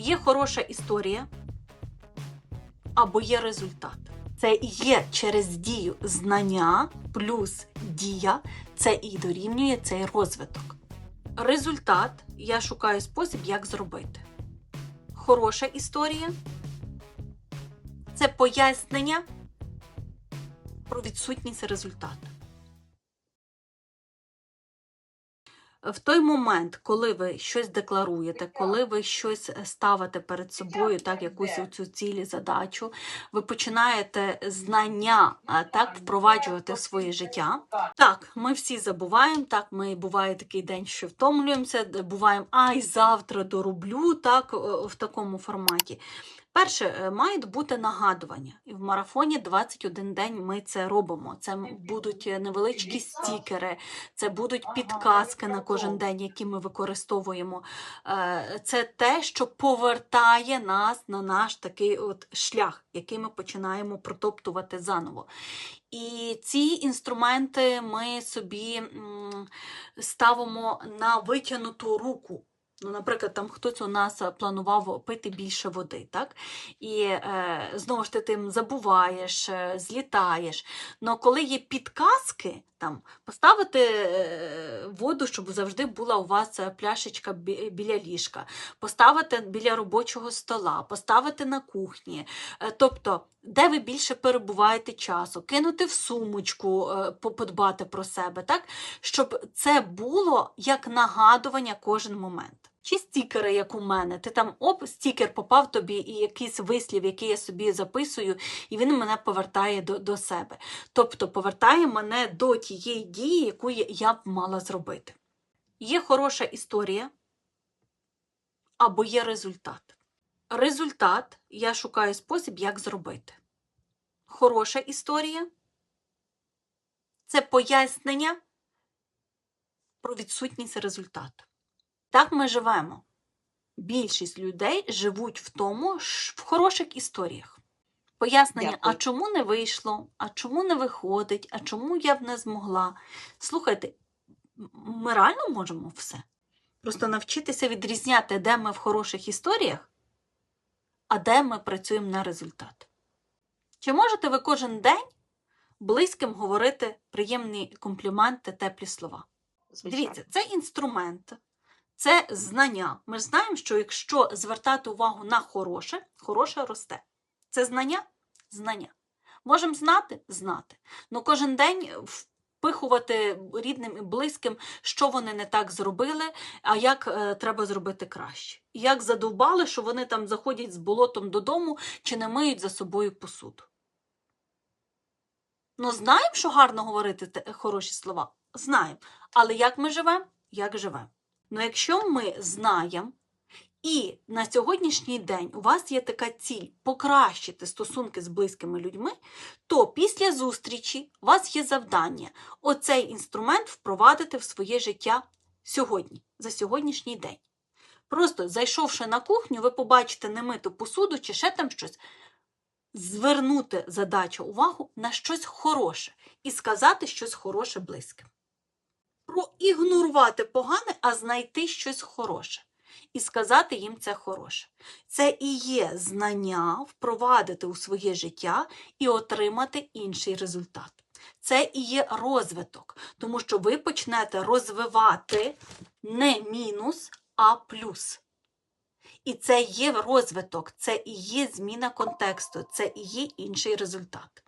Є хороша історія або є результат. Це є через дію знання плюс дія, це і дорівнює цей розвиток. Результат я шукаю спосіб, як зробити. Хороша історія це пояснення про відсутність результату. В той момент, коли ви щось декларуєте, коли ви щось ставите перед собою, так якусь цю цілі, задачу, ви починаєте знання так впроваджувати в своє життя. Так, ми всі забуваємо. Так, ми буває такий день, що втомлюємося, буваємо ай, завтра дороблю, так в такому форматі. Перше, е, мають бути нагадування. І в марафоні 21 день ми це робимо. Це будуть е, невеличкі стікери, це будуть підказки на кожен день, які ми використовуємо. Е, Це те, що повертає нас на наш такий от шлях, який ми починаємо протоптувати заново. І ці інструменти ми собі ставимо на витягнуту руку. Ну, наприклад, там хтось у нас е, планував пити більше води, так? І е, знову ж ти тим забуваєш, е, злітаєш. Но коли є підказки, там, поставити е, воду, щоб завжди була у вас пляшечка біля ліжка, поставити біля робочого стола, поставити на кухні. Тобто, де ви більше перебуваєте часу, кинути в сумочку, подбати про себе, так? щоб це було як нагадування кожен момент. Чи стікери, як у мене, ти там оп, стікер попав тобі, і якийсь вислів, який я собі записую, і він мене повертає до, до себе. Тобто повертає мене до тієї дії, яку я- б мала зробити. Є хороша історія або є результат. Результат я шукаю спосіб, як зробити. Хороша історія це пояснення про відсутність результату. Так ми живемо. Більшість людей живуть в тому, ж- в хороших історіях. Пояснення, Дякую. а чому не вийшло, а чому не виходить, а чому я б не змогла. Слухайте, ми реально можемо все. Просто навчитися відрізняти, де ми в хороших історіях, а де ми працюємо на результат. Чи можете ви кожен день близьким говорити приємні компліменти, теплі слова? Звичайно. Дивіться, це інструмент, це знання. Ми ж знаємо, що якщо звертати увагу на хороше, хороше росте. Це знання? Знання. Можемо знати? Знати. Ну кожен день впихувати рідним і близьким, що вони не так зробили, а як е, треба зробити краще. Як задовбали, що вони там заходять з болотом додому чи не миють за собою посуду. Ну, знаємо, що гарно говорити хороші слова. Знаємо. Але як ми живемо? Як живемо? Ну, якщо ми знаємо, і на сьогоднішній день у вас є така ціль покращити стосунки з близькими людьми, то після зустрічі у вас є завдання оцей інструмент впровадити в своє життя сьогодні, за сьогоднішній день. Просто зайшовши на кухню, ви побачите немиту посуду чи ще там щось. Звернути задачу увагу на щось хороше і сказати щось хороше близьким проігнорувати погане, а знайти щось хороше. І сказати їм це хороше. Це і є знання впровадити у своє життя і отримати інший результат. Це і є розвиток, тому що ви почнете розвивати не мінус, а плюс. І це є розвиток, це і є зміна контексту, це і є інший результат.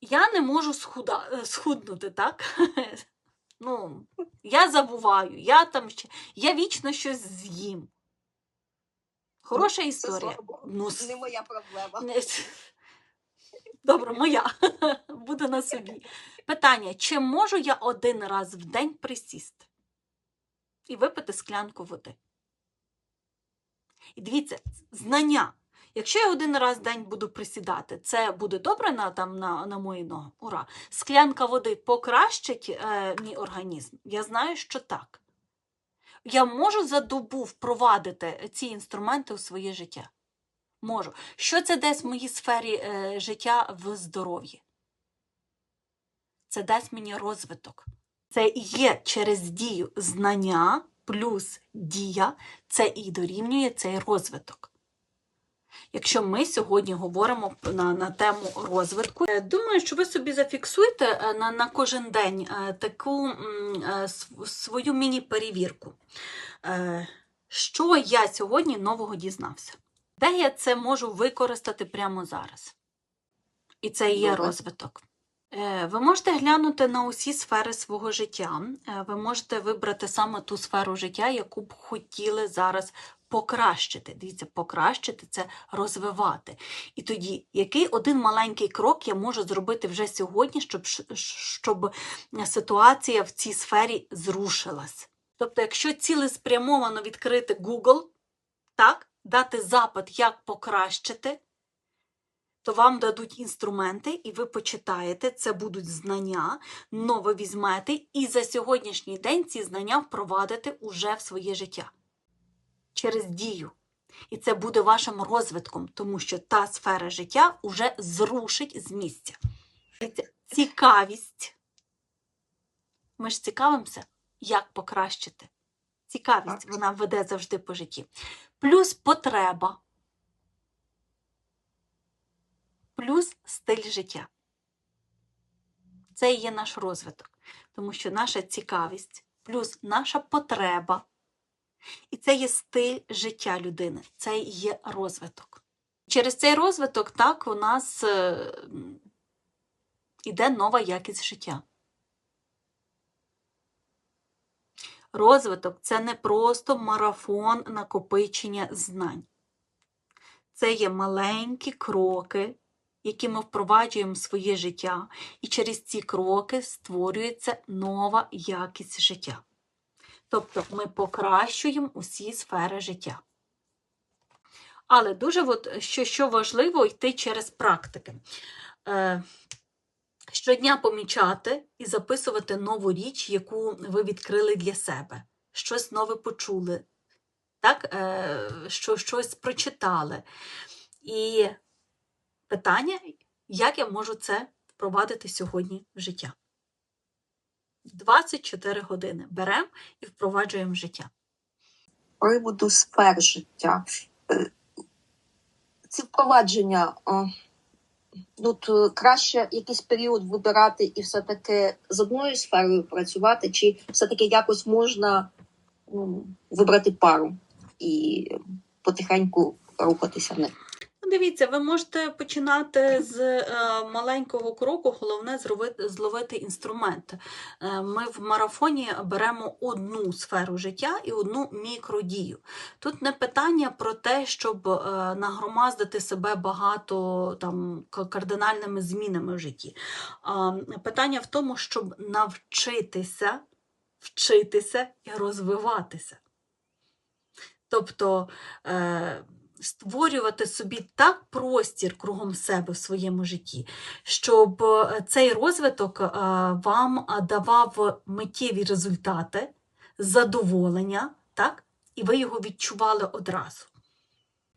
Я не можу схуда, схуднути, так? Ну, я забуваю, я там ще, я вічно щось з'їм. Хороша історія. Ну, не моя проблема. Добре, моя. Буде на собі. Питання: чи можу я один раз в день присісти і випити склянку води? І дивіться, знання. Якщо я один раз в день буду присідати, це буде добре на, там, на, на мої ноги? Ура! Склянка води покращить е, мій організм? Я знаю, що так. Я можу за добу впровадити ці інструменти у своє життя. Можу. Що це дасть в моїй сфері е, життя в здоров'ї? Це дасть мені розвиток. Це і є через дію знання плюс дія це і дорівнює цей розвиток. Якщо ми сьогодні говоримо на, на тему розвитку, е, думаю, що ви собі зафіксуєте е, на, на кожен день е, таку свою міні-перевірку. Що я сьогодні нового дізнався? Де я це можу використати прямо зараз? І це і є Добре. розвиток. Ви можете глянути на усі сфери свого життя. Ви можете вибрати саме ту сферу життя, яку б хотіли зараз покращити. Дивіться, покращити це розвивати. І тоді, який один маленький крок я можу зробити вже сьогодні, щоб, щоб ситуація в цій сфері зрушилась? Тобто, якщо цілеспрямовано відкрити Google, так, дати запит, як покращити, то вам дадуть інструменти, і ви почитаєте, це будуть знання, нове візьмете, і за сьогоднішній день ці знання впровадите уже в своє життя через дію. І це буде вашим розвитком, тому що та сфера життя уже зрушить з місця. Цікавість. Ми ж цікавимося, як покращити. Цікавість, вона веде завжди по житті. Плюс потреба. Плюс стиль життя. Це і є наш розвиток, тому що наша цікавість, плюс наша потреба. І це є стиль життя людини, це є розвиток. Через цей розвиток, так, у нас е, іде нова якість життя. Розвиток це не просто марафон накопичення знань. Це є маленькі кроки, які ми впроваджуємо в своє життя, і через ці кроки створюється нова якість життя. Тобто ми покращуємо усі сфери життя. Але дуже от, що, що важливо йти через практики. Е, щодня помічати і записувати нову річ, яку ви відкрили для себе. Щось нове почули, так? Е, що, щось прочитали. І питання, як я можу це впровадити сьогодні в життя. 24 години беремо і впроваджуємо в життя. приводу сфер життя. Е, Ці впровадження, е, ну, краще якийсь період вибирати і все-таки з одною сферою працювати, чи все-таки якось можна ну, вибрати пару і потихеньку рухатися в них. Дивіться, ви можете починати з е, маленького кроку, головне зробити, зловити інструмент. Е, ми в марафоні беремо одну сферу життя і одну мікродію. Тут не питання про те, щоб е, нагромаздити себе багато там, кардинальними змінами в житті. Питання в тому, щоб навчитися, вчитися і розвиватися. Тобто створювати собі так простір кругом себе в своєму житті, щоб е, цей розвиток е, вам е, давав миттєві результати, задоволення, так? і ви його відчували одразу.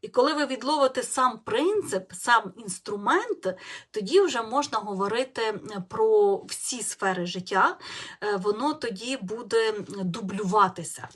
І коли ви відловите сам принцип, сам інструмент, тоді вже можна говорити про всі сфери життя, воно тоді буде дублюватися.